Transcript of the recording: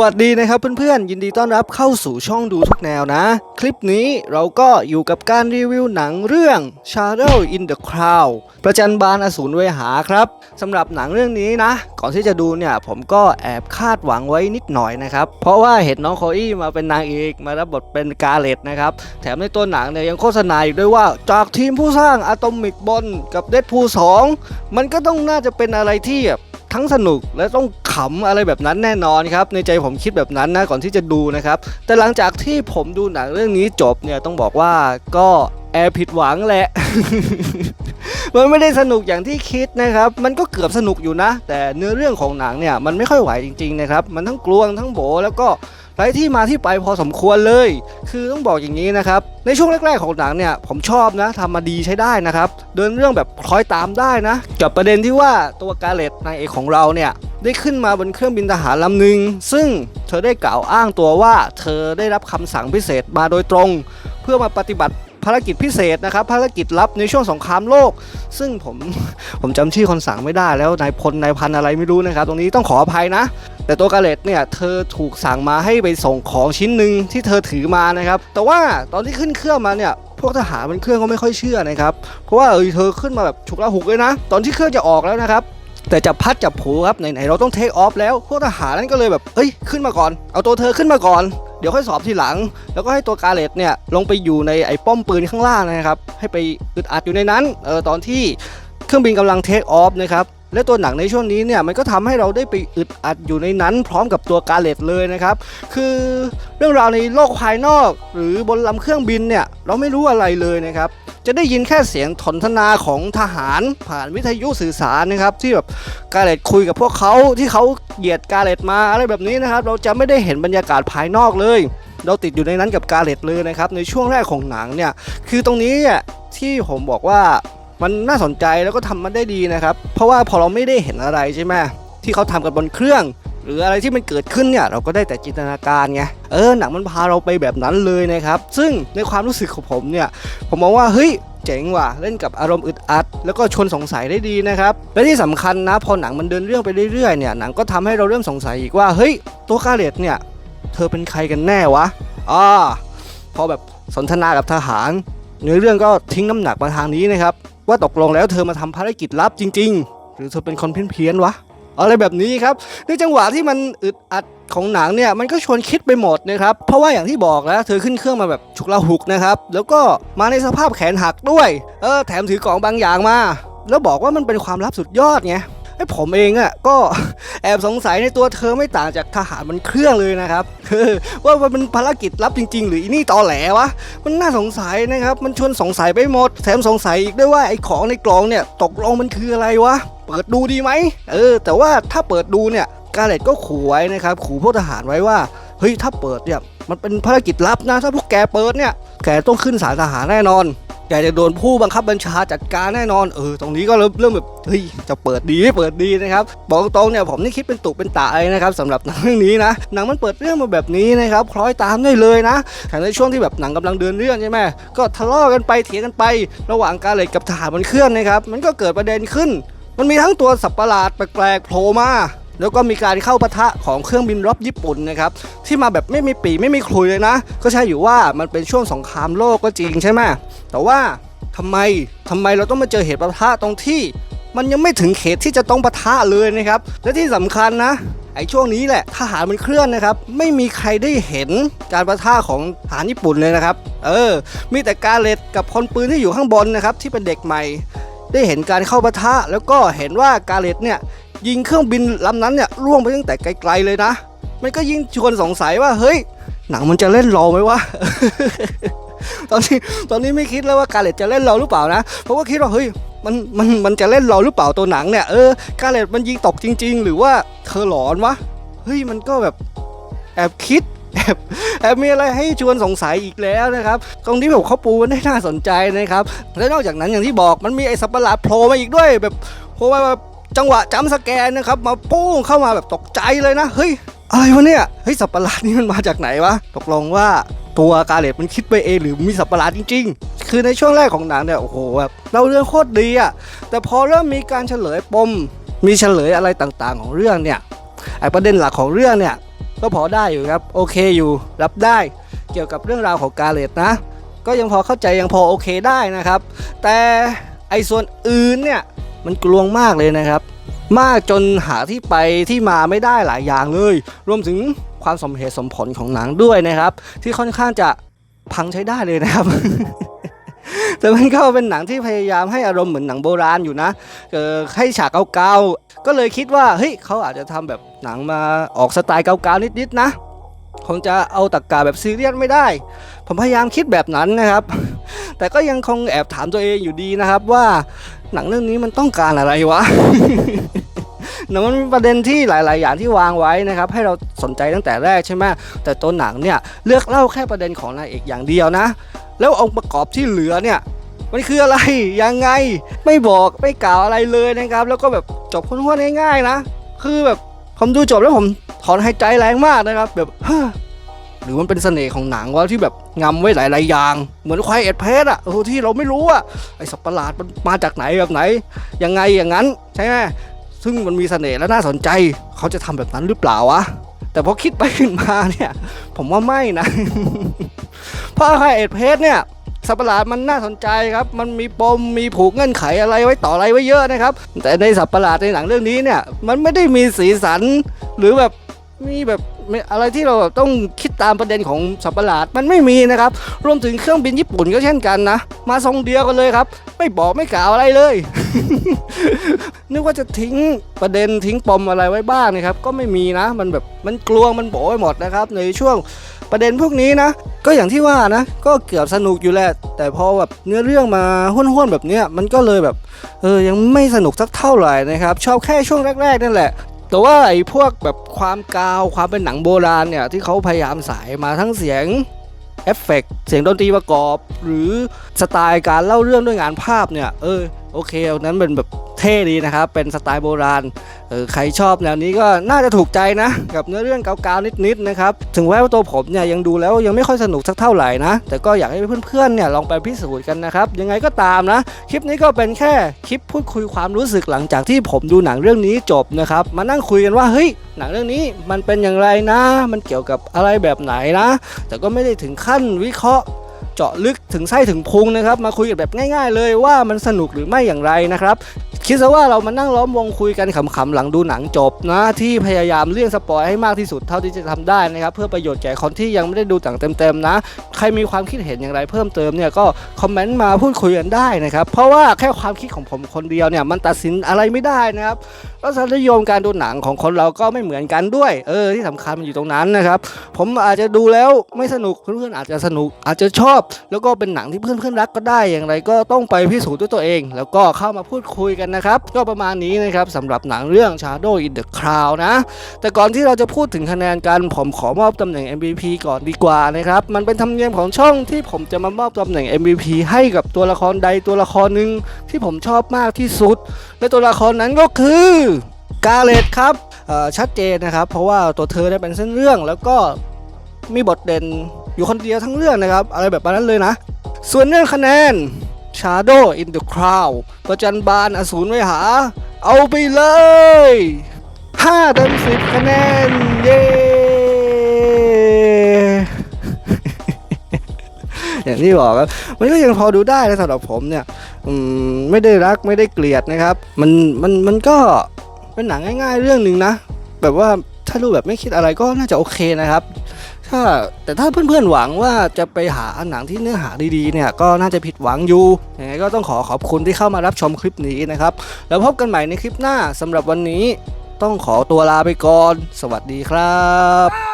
วัสดีนะครับเพื่อนๆ ยินดีต้อนรับเข้าสู่ช่องดูทุกแนวนะ คลิปนี้เราก็อยู่กับการรีวิวหนังเรื่อง Shadow in the Cloud ประจันบานอสูรเวหาครับสำหรับหนังเรื่องนี้นะ ก่อนที่จะดูเนี่ยผมก็แอบคาดหวังไว้นิดหน่อยนะครับ เพราะว่าเห็นน้องโคอี้มาเป็นนางเอกมารับบทเป็นกาเลตนะครับ แถมในตัวหนังเนี่ยยังโฆษณาอีกด้วยว่าจากทีมผู้สร้างอะตอมิกบอลกับเด p พู2มันก็ต้องน่าจะเป็นอะไรที่แบบ ทั้งสนุกและต้องขำอะไรแบบนั้นแน่นอนครับ ในใจผมคิดแบบนั้นนะก่อนที่จะดูนะครับ แต่หลังจากที่ผมดูหนังเรื่องนี้จบเนี่ยต้องบอกว่าก็แอบผิดหวังแหละ มันไม่ได้สนุกอย่างที่คิดนะครับ มันก็เกือบสนุกอยู่นะ แต่เนื้อเรื่องของหนังเนี่ยมันไม่ค่อยไหวจริงๆนะครับ มันทั้งกลวงทั้งโบแล้วก็ ไร้ที่มาที่ไปพอสมควรเลย คือต้องบอกอย่างนี้นะครับ ในช่วงแรกๆของหนังเนี่ยผมชอบนะทำมาดีใช้ได้นะครับ เดินเรื่องแบบคล้อยตามได้นะ กับประเด็นที่ว่าตัวกาเลตนายเอกของเราเนี่ยได้ขึ้นมาบนเครื่องบินทหารลำหนึ่งซึ่งเธอได้กล่าวอ้างตัวว่า เธอได้รับคำสั่งพิเศษมาโดยตรง เพื่อมาปฏิบัติ ภารกิจพิเศษนะครับ ภารกิจลับในช่วงสงครามโลก ซึ่งผมผมจำชื่อคนสั่งไม่ได้แล้วนายพลนายพันอะไรไม่รู้นะครับ ตรงนี้ต้องขออภัยนะ แต่ตัวกาเลตเนี่ยเธอถูกสั่งมาให้ไปส่งของชิ้นหนึ่งที่เธอถือมานะครับ แต่ว่าตอนที่ขึ้นเครื่องมาเนี่ยพวกทหารบนเครื่องก็ไม่ค่อยเชื่อนะครับ เพราะว่าเออเธอขึ้นมาแบบฉุกละหุกเลยนะ ตอนที่เครื่องจะออกแล้วนะครับแต่จับพัดจับผูครับไหนๆเราต้องเทคออฟแล้วพวกทหารนั่นก็เลยแบบเอ้ยขึ้นมาก่อน เอาตัวเธอขึ้นมาก่อน ดี๋ยวค่อยสอบทีหลัง แล้วก็ให้ตัวกาเลตเนี่ยลงไปอยู่ในไอ้ป้อมปืนข้างล่างนะครับ ให้ไปอึดอัดอยู่ในนั้นเออตอนที่เครื่องบินกำลังเทคออฟนะครับและตัวหนังในช่วงนี้เนี่ยมันก็ทำให้เราได้ไปอึดอัดอยู่ในนั้น พร้อมกับตัวกาเลตเลยนะครับ คือเรื่องราวในโลกภายนอก หรือบนลำเครื่องบินเนี่ยเราไม่รู้อะไรเลยนะครับ จะได้ยินแค่เสียงถนทนาของทหารผ่านวิทยุสื่อสารนะครับ ที่แบบกาเลตคุยกับพวกเขาที่เขาเหยียดกาเลตมาอะไรแบบนี้นะครับ เราจะไม่ได้เห็นบรรยากาศภายนอกเลย เราติดอยู่ในนั้นกับกาเลตเลยนะครับ ในช่วงแรกของหนังเนี่ย คือตรงนี้ที่ผมบอกว่ามันน่าสนใจแล้วก็ทำมันได้ดีนะครับ เพราะว่าพอเราไม่ได้เห็นอะไรใช่ไหมที่เขาทำกันบนเครื่อง หรืออะไรที่มันเกิดขึ้นเนี่ยเราก็ได้แต่จินตนาการไงเออหนังมันพาเราไปแบบนั้นเลยนะครับ ซึ่งในความรู้สึกของผมเนี่ยผมมองว่าเฮ้ยเจ๋งว่ะเล่นกับอารมณ์อึดอัด แล้วก็ชวนสงสัยได้ดีนะครับและที่สำคัญนะพอหนังมันเดินเรื่องไปเรื่อยๆเนี่ยหนังก็ทำให้เราเริ่มสงสัยอีกว่าเฮ้ยตัวกาเลตเนี่ยเธอเป็นใครกันแน่วะอ่าพอแบบสนทนากับทหารเนื้อเรื่องก็ทิ้งน้ำหนักมาทางนี้นะครับว่าตกลงแล้วเธอมาทำภารกิจลับจริง ๆ หรือเธอเป็นคนเพี้ยนๆวะ อะไรแบบนี้ครับในจังหวะที่มันอึดอัดของหนังเนี่ยมันก็ชวนคิดไปหมดนะครับเพราะว่าอย่างที่บอกแล้วเธอขึ้นเครื่องมาแบบฉุกละหุกนะครับแล้วก็มาในสภาพแขนหักด้วย เออแถมถือกล่องบางอย่างมา แล้วบอกว่ามันเป็นความลับสุดยอดไงไอ้ผมเองอะ่ะก็แอบสงสัยในตัวเธอไม่ต่างจากทหารบนเครื่องเลยนะครับว่ามันเป็นภารกิจลับจริง ๆ หรืออีนี่ตอแหลวะมันน่าสงสัยนะครับมันชวนสงสัยไปหมด แถมสงสัยอีกด้วยว่าไอ้ของในกล่องเนี่ยตกลงมันคืออะไรวะ เปิดดูดีไหมเออ แต่ว่าถ้าเปิดดูเนี่ยกาเลตก็ขู่ไว้นะครับขู่พวกทหารไว้ว่าเฮ้ยถ้าเปิดเนี่ยมันเป็นภารกิจลับนะ ถ้าพวกแกเปิดเนี่ยแกต้องขึ้นศาลทหารแน่นอนแกจะโดนผู้บังคับบัญชาจัดการแน่นอนเออตรงนี้ก็เริ่มเริ่มแบบเฮ้ยจะเปิดดีไม่เปิดดีนะครับบอกตรงเนี่ยผมนี่คิดเป็นตุเป็นตาเลยนะครับสำหรับหนังเรื่องนี้นะหนังมันเปิดเรื่องมาแบบนี้นะครับคล้อยตามได้เลยนะแต่ในช่วงที่แบบหนังกำลังเดินเรื่องใช่ไหมก็ทะเลาะกันไปเถียงกันไประหว่างกาเลตกับทหารบนเครื่องนะครับมันก็เกิดประเด็นขึ้น มันมีทั้งตัวสัตว์ประหลาดแปลกๆโผล่มาแล้วก็มีการเข้าปะทะของเครื่องบินรบญี่ปุ่นนะครับที่มาแบบไม่มีปีไม่มีคลุยเลยนะ ก็ใช่อยู่ว่ามันเป็นช่วงสงครามโลกก็จริงใช่ไหมแต่ว่าทำไมทำไมเราต้องมาเจอเหตุปะทะตรงที่ มันยังไม่ถึงเขตที่จะต้องปะทะเลยนะครับ และที่สำคัญนะไอ้ช่วงนี้แหละทหารมันเคลื่อนนะครับ ไม่มีใครได้เห็นการประทะของทหารญี่ปุ่นเลยนะครับ เออ มีแต่กาเลตกับคนปืนที่อยู่ข้างบนนะครับ ที่เป็นเด็กใหม่ ได้เห็นการเข้าปะทะแล้วก็เห็นว่ากาเลตเนี่ยยิงเครื่องบินลำนั้นเนี่ยล่วงไปตั้งแต่ไกลๆเลยนะ มันก็ยิ่งชวนสงสัยว่าเฮ้ย หนังมันจะเล่นราไหมวะตอนนี้ตอนนี้ไม่คิดแล้วว่ากาเลตจะเล่นเราหรือเปล่านะ เพราะว่าคิดว่าเฮ้ยมันมันมันจะเล่นเราหรือเปล่าตัวหนังเนี่ยเออกาเลตมันยิงตกจริง ๆ หรือว่าเธอหลอนวะเฮ้ยมันก็แบบแอบคิด แอบแอบมีอะไรให้ชวนสงสัยอีกแล้วนะครับ ตรงที่แบบเขาปูมันได้น่าสนใจนะครับ และนอกจากนั้นอย่างที่บอกมันมีไอ้สัตว์ประหลาดโผล่มาอีกด้วย แบบโผล่มาแบบจังหวะจัมป์สแกนนะครับ มาปุ้งเข้ามาแบบตกใจเลยนะเฮ้ยอะไรวะเนี่ยเฮ้ยสัตว์ประหลาดนี่มันมาจากไหนวะตกลงว่าตัวกาเลตมันคิดไปเองหรือมีสัตว์ประหลาดจริง ๆ คือในช่วงแรกของหนังเนี่ยโอ้โหแบบเราเรื่องโคตรดีอะแต่พอเริ่มมีการเฉลยปม มีเฉลยอะไรต่างๆ ของเรื่องเนี่ยไอประเด็นหลักของเรื่องเนี่ย ก็พอได้อยู่ครับโอเคอยู่รับได้เกี่ยวกับเรื่องราวของกาเลตนะ ก็ยังพอเข้าใจยังพอโอเคได้นะครับ แต่ไอ้ส่วนอื่นเนี่ยมันกลวงมากเลยนะครับ มากจนหาที่ไปที่มาไม่ได้หลายอย่างเลย รวมถึงความสมเหตุสมผลของหนังด้วยนะครับ ที่ค่อนข้างจะพังใช้ได้เลยนะครับแต่มันก็เป็นหนังที่พยายามให้อารมณ์เหมือนหนังโบราณอยู่นะให้ฉากเก่าๆ ก็เลยคิดว่าเฮ้ยเขาอาจจะทำแบบหนังมาออกสไตล์เก่าๆนิดๆนะคงจะเอาตะกกาแบบซีเรียสไม่ได้ ผมพยายามคิดแบบนั้นนะครับ แต่ก็ยังคงแอบถามตัวเองอยู่ดีนะครับว่าหนังเรื่องนี้มันต้องการอะไรวะหนังมันมีประเด็นที่หลาย ๆ อย่างที่วางไว้นะครับ ให้เราสนใจตั้งแต่แรกใช่ไหมแต่ตัวหนังเนี่ยเลือกเล่าแค่ประเด็นของนายเอกอย่างเดียวนะ แล้วองค์ประกอบที่เหลือเนี่ยมันคืออะไรยังไงไม่บอกไม่กล่าวอะไรเลยนะครับ แล้วก็แบบ จบคนหัวๆง่ายๆนะ คือแบบผมดูจบแล้วผมถอนหายใจแรงมากนะครับ แบบหรือมันเป็นเสน่ห์ของหนังวะที่แบบงำไว้หลายๆอย่าง เหมือนควายเอ็ดเพสอะเออที่เราไม่รู้อะไอสัตว์ประหลาดมันมาจากไหนแบบไหน ยังไงอย่างนั้นใช่ไหมซึ่งมันมีเสน่ห์และน่าสนใจ เขาจะทำแบบนั้นหรือเปล่าวะแต่พอคิดไปขึ้นมาเนี่ย ผมว่าไม่นะเพราะควายเอ็ดเพสเนี่ย สัตว์ประหลาดมันน่าสนใจครับมันมีปมมีผูกเงื่อนไขอะไรไว้ต่ออะไรไว้เยอะนะครับ แต่ในสัตว์ประหลาดในหนังเรื่องนี้เนี่ยมันไม่ได้มีสีสันหรือแบบมีแบบอะไรที่เราต้องคิดตามประเด็นของสัตว์ปะหลาดมันไม่มีนะครับ รวมถึงเครื่องบินญี่ปุ่นก็เช่นกันนะ มาทรงเดียวกันเลยครับ ไม่บอกไม่กล่าวอะไรเลย นึกว่าจะทิ้งประเด็นทิ้งปมอะไรไว้บ้างนะครับ ก็ไม่มีนะ มันแบบมันกลวงมันโบไปหมดนะครับ ในช่วง ประเด็นพวกนี้นะ ก็อย่างที่ว่านะ ก็เกือบสนุกอยู่แหละ แต่พอแบบเนื้อเรื่องมาห้วนๆแบบเนี้ย มันก็เลยแบบ เออ ยังไม่สนุกสักเท่าไหร่นะครับ ชอบแค่ช่วงแรกๆนั่นแหละแต่ว่าไอ้พวกแบบความกาวความเป็นหนังโบราณเนี่ยที่เขาพยายามใส่มาทั้งเสียงเอฟเฟกต์เสียงดนตรีประกอบ หรือสไตล์การเล่าเรื่องด้วยงานภาพเนี่ยเออ โอเคอันนั้นเป็นแบบเท่ดีนะครับเป็นสไตล์โบราณเออใครชอบแนวนี้ก็น่าจะถูกใจนะ กับเนื้อเรื่องเก่าๆนิดๆนะครับถึงแม้ว่าตัวผมเนี่ยยังดูแล้วยังไม่ค่อยสนุกสักเท่าไหร่นะ แต่ก็อยากให้เพื่อนๆเนี่ยลองไปพิสูจน์กันนะครับยังไงก็ตามนะ คลิปนี้ก็เป็นแค่คลิปพูดคุยความรู้สึกหลังจากที่ผมดูหนังเรื่องนี้จบนะครับมานั่งคุยกันว่าเฮ้ยหนังเรื่องนี้มันเป็นอย่างไรนะ มันเกี่ยวกับอะไรแบบไหนนะ แต่ก็ไม่ได้ถึงขั้นวิเคราะห์ เจาะลึกถึงไส้ถึงพุงนะครับ มาคุยกันแบบง่าย ๆ เลยว่ามันสนุกหรือไม่อย่างไรนะครับคิดซะว่าเรามานั่งล้อมวงคุยกันขำๆหลังดูหนังจบนะที่พยายามเลี่ยงสปอยให้มากที่สุดเท่าที่จะทำได้นะครับเพื่อประโยชน์แก่คนที่ยังไม่ได้ดูต่างเต็มๆนะ ใครมีความคิดเห็นอย่างไรเพิ่มเติมเนี่ยก็คอมเมนต์มาพูดคุยกันได้นะครับเพราะว่าแค่ความคิดของผมคนเดียวเนี่ยมันตัดสินอะไรไม่ได้นะครับรสนิยมการดูหนังของคนเราก็ไม่เหมือนกันด้วย เออที่สำคัญมันอยู่ตรงนั้นนะครับผมอาจจะดูแล้วไม่สนุกเพื่อนๆอาจจะสนุกอาจจะชอบ แล้วก็เป็นหนังที่เพื่อนๆรักก็ได้อย่างไร ก็ต้องไปพิสูจน์ด้วยตัวเอง แล้วก็เข้ามาพูดคุยกันนะครับ ก็ประมาณนี้นะครับสำหรับหนังเรื่อง Shadow in the Cloud นะ แต่ก่อนที่เราจะพูดถึงคะแนนกัน ผมขอมอบตำแหน่ง MVP ก่อนดีกว่านะครับ มันเป็นธรรมเนียมของช่องที่ผมจะมามอบตำแหน่ง MVP ให้กับตัวละครใดตัวละครหนึ่งที่ผมชอบมากที่สุด และตัวละครนั้นก็คือกาเลตครับชัดเจนนะครับ เพราะว่าตัวเธอได้เป็นเส้นเรื่องแล้วก็มีบทเด่นอยู่คนเดียวทั้งเรื่องนะครับ อะไรแบบนั้นเลยนะ ส่วนเรื่องคะแนน Shadow in the Crowd ประจันบานอสูรไว้หา เอาไปเลย 5 เต็ม 10 คะแนน เย้อย่างที่บอกครับมันก็ยังพอดูได้นะสำหรับผมเนี่ยอืมไม่ได้รักไม่ได้เกลียดนะครับ มันมันมันก็เป็นหนังง่าย ๆ เรื่องหนึ่งนะ แบบว่าถ้าดูแบบไม่คิดอะไรก็น่าจะโอเคนะครับ ถ้าแต่ถ้าเพื่อนๆหวังว่าจะไปหาหนังที่เนื้อหาดีๆเนี่ยก็น่าจะผิดหวังอยู่ยังไงก็ต้องขอขอบคุณที่เข้ามารับชมคลิปนี้นะครับ แล้วพบกันใหม่ในคลิปหน้าสำหรับวันนี้ต้องขอตัวลาไปก่อน สวัสดีครับ